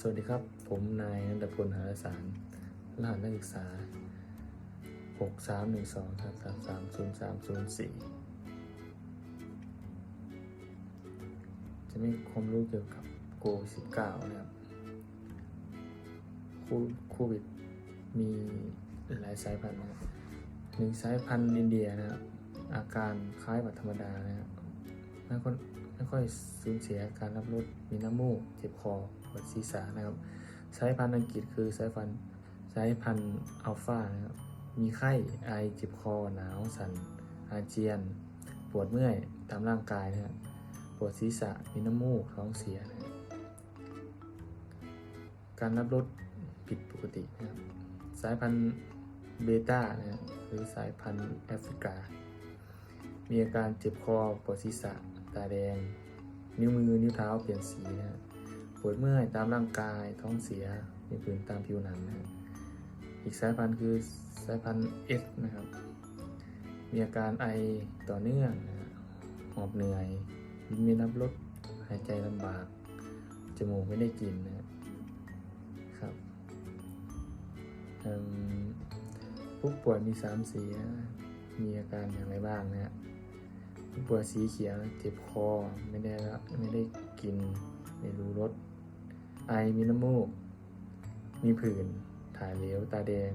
สวัสดีครับ ผมนายนันทพลหาสารรหัสนักศึกษา 6 3 1 2 3 3 3 0 3 0 4 จะมีความรู้เกี่ยวกับโควิด19นะครับโควิดมีหลายสายพันธุ์นะครับหนึ่งสายพันธุ์อินเดียนะครับอาการคล้ายหวัดธรรมดานะครับไม่ค่อย ไม่ค่อยสูญเสียการรับรสมีน้ำมูก เจ็บคอปวดศีรษะนะครับ สายพันธุ์อังกฤษคือสายพันธุ์สายพันธุ์อัลฟานะครับมีไข้ไอเจ็บคอหนาวสั่นอาเจียน ปวดเมื่อยตามร่างกายนะครับปวดศีรษะมีน้ำมูกท้องเสียนะการรับรสผิดปกตินะครับสายพันธุ์เบต้านะครับหรือสายพันธุ์แอฟริกา มีอาการเจ็บคอปวดศีรษะาแดง นิ้วมือนิ้วเท้าเปลี่ยนสีนะครับปวดเมื่อยตามร่างกายท้องเสียมีผื่นตามผิวหนังนะครับอีกสายพันธุ์คือสายพันธุ์ S นะครับ มีอาการไอต่อเนื่องนะครับหอบเหนื่อยลิ้นไม่รับรสหายใจลำบาก จมูกไม่ได้กลิ่นนะครับครับอืมผู้ป่วยมีสามสีมีอาการอย่างไรบ้างนะฮะ ป่วยสีเขียวเจ็บคอไม่ได้รับไม่ได้กิน ไม่รู้รสไอมีน้ำมูก มีผื่นถ่ายเหลวตาแดง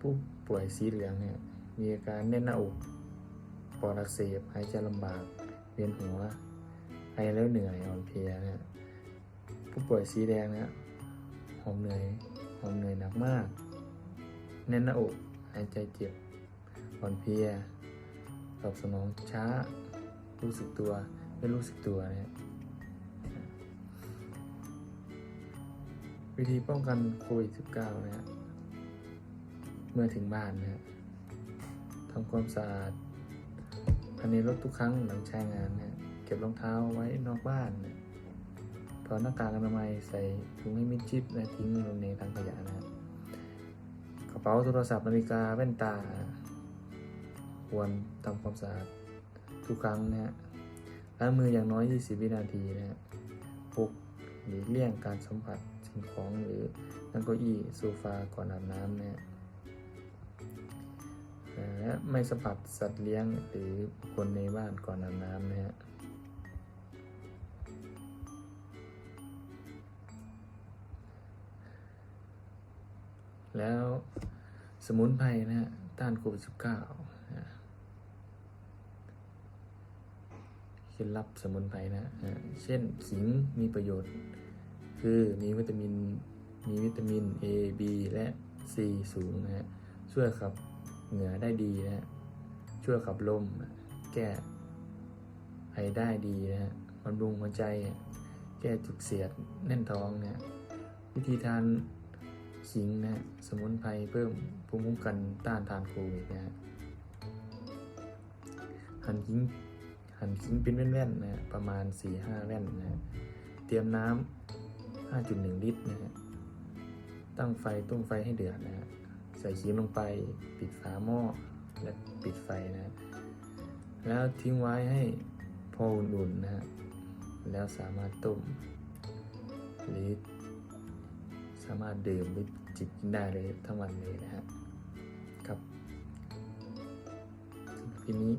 ผู้ป่วยสีเหลืองเนี่ยมีอาการแน่นหน้าอกปอดอักเสบหายใจลำบากเวียนหัวไอแล้วเหนื่อยอ่อนเพลียเนี่ยผู้ป่วยสีแดงเนี่ยหอมเหนื่อยหอมเหนื่อยหนักมาก แน่นหน้าอกหายใจเจ็บอ่อนเพลีย ตอบสนองช้า รู้สึกตัว ไม่รู้สึกตัวนี่ยวิธีป้องกันโควิด -19 นะฮะเมื่อถึงบ้านนะฮะทำความสะอาดภายในรถทุกครั้งหลังใช้งานนะเก็บรองเท้าไว้นอกบ้านนะถอดหน้ากากอนามัยใส่ถุงให้มิดชิดและทิ้งลงในถังขยะนะฮะกระเป๋าโทรศัพท์นาฬิกาแว่นตา ควรทำความสะอาดทุกครั้งนะฮะล้างมืออย่างน้อย 20 วินาทีนะฮะพกหลีกเลี่ยงการสัมผัสสิ่งของหรือนั่งเก้าอี้โซฟาก่อนอาบน้ำนะฮะและไม่สัมผัสสัตว์เลี้ยงหรือคนในบ้านก่อนอาบน้ำนะฮะแล้วสมุนไพรนะฮะต้านโควิด -19 นะ เคล็ดลับสมุนไพรนะฮะเช่นขิงมีประโยชน์ คือมีวิตามิน มีวิตามิน A B และ C สูงนะฮะ ช่วยขับเหงื่อได้ดีนะฮะ ช่วยขับลม แก้ไอได้ดีนะฮะบำรุงหัวใจ แก้จุกเสียดแน่นท้องนะฮะ วิธีทานขิงนะฮะสมุนไพรเพิ่มภูมิคุ้มกันต้านทานโควิดนะฮะ หั่นขิง หั่นขิงเป็นแว่นๆนะฮะประมาณ 4-5 แว่นนะฮะเตรียมน้ำ 5.1 ลิตรนะฮะตั้งไฟต้มไฟให้เดือดนะฮะใส่ขิงลงไปปิดฝาหม้อและปิดไฟนะฮะแล้วทิ้งไว้ให้พออุ่นๆนะฮะแล้วสามารถต้มหรือสามารถดื่มหรือจิบกินได้เลยทั้งวันเลยนะฮะครับสำหรับคลิปนี้